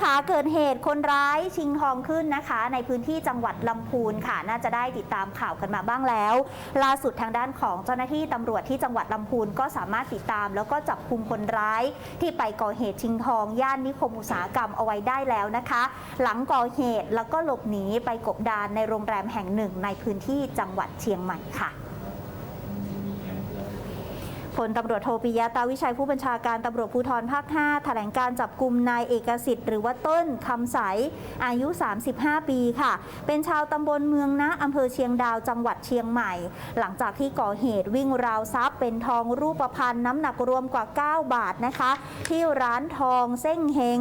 ค่ะเกิดเหตุคนร้ายชิงทองขึ้นนะคะ ในพื้นที่จังหวัดลำพูนค่ะ น่าจะได้ติดตามข่าวกันมาบ้างแล้ว ล่าสุดทางด้านของเจ้าหน้าที่ตำรวจที่จังหวัดลำพูนก็สามารถติดตาม แล้วก็จับคุมคนร้าย ที่ไปก่อเหตุชิงทอง ย่านนิคมอุตสาหกรรมเอาไว้ได้แล้วนะคะ หลังก่อเหตุแล้วก็หลบหนีไปกบดานในโรงแรมแห่งหนึ่ง ในพื้นที่จังหวัดเชียงใหม่ค่ะ พลตำรวจโทปิยะตาวิชัยผู้บัญชาการตำรวจภูธรภาค 5 แถลงการจับกลุ่มนายเอกสิทธิ์หรือว่าต้นคำใส อายุ 35 ปีค่ะ เป็นชาวตำบลเมืองนะอำเภอเชียงดาวจังหวัดเชียงใหม่ หลังจากที่ก่อเหตุวิ่งราวทรัพย์ เป็นทองรูปพรรณน้ำหนักรวมกว่า 9 บาทนะคะ ที่ร้านทองเส้งเฮง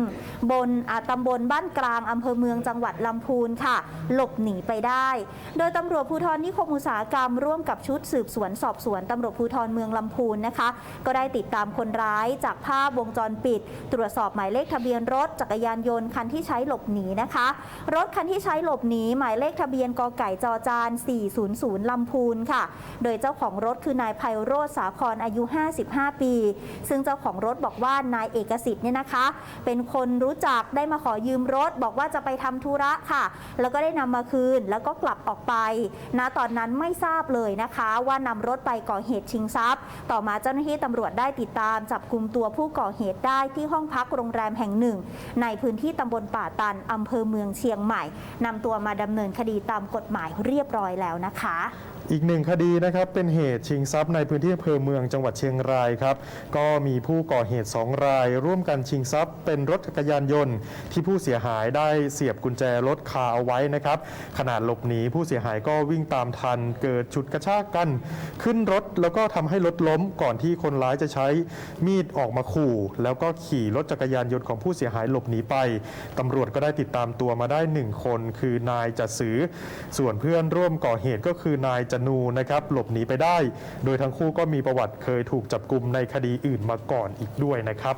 บนอ่าตำบลบ้านกลางอำเภอเมืองจังหวัดลำพูนค่ะ หลบหนีไปได้ โดยตำรวจภูธรนิคมอุตสาหกรรมร่วมกับชุดสืบสวนสอบสวนตำรวจภูธรเมืองลำพูนนะคะ ก็ได้ติดตามคนร้ายจากภาพวงจรปิด ตรวจสอบหมายเลขทะเบียนรถจักรยานยนต์คันที่ใช้หลบหนีนะคะ รถคันที่ใช้หลบหนีหมายเลขทะเบียนกไก่จอจาน 400 ลำพูนค่ะ โดยเจ้าของรถคือนายไพโรธสาครอายุ 55 ปี ซึ่งเจ้าของรถบอกว่านายเอกสิทธิ์เนี่ยนะคะ เป็นคนรู้จักได้มาขอยืมรถ บอกว่าจะไปทำธุระค่ะ แล้วก็ได้นำมาคืนแล้วก็กลับออกไปนะตอนนั้นไม่ทราบเลยนะคะ ว่านำรถไปก่อเหตุชิงทรัพย์ ต่อมาเจ้าหน้าที่ตำรวจได้ติดตาม จับกลุ่มตัวผู้ก่อเหตุได้ที่ห้องพักโรงแรมแห่งหนึ่ง ในพื้นที่ตำบลป่าตันอำเภอเมืองเชียงใหม่นำตัวมาดำเนินคดีตามกฎหมายเรียบร้อยแล้วนะคะอีกหนึ่งคดีนะครับเป็นเหตุชิงทรัพย์ในพื้นที่อำเภอเมืองจังหวัดเชียงรายครับก็มีผู้ก่อเหตุ 2 ราย ร่วมกันชิงทรัพย์ เป็นรถจักรยานยนต์ ที่ผู้เสียหายได้เสียบกุญแจรถคาเอาไว้นะครับขณะหลบหนีผู้เสียหายก็วิ่งตามทัน เกิดฉุดกระชากกัน ขึ้นรถแล้วก็ทำให้รถล้มก่อนที่คนร้ายจะใช้มีดออกมาขู่ แล้วก็ขี่รถจักรยานยนต์ของผู้เสียหายหลบหนีไปตำรวจก็ได้ติดตามตัวมาได้หนึ่งคน คือนายจัดสือ ส่วนเพื่อนร่วมก่อเหตุก็คือนายจนูนะครับหลบหนีไปได้ โดยทั้งคู่ก็มีประวัติเคยถูกจับกลุ่มในคดีอื่นมาก่อนอีกด้วยนะครับ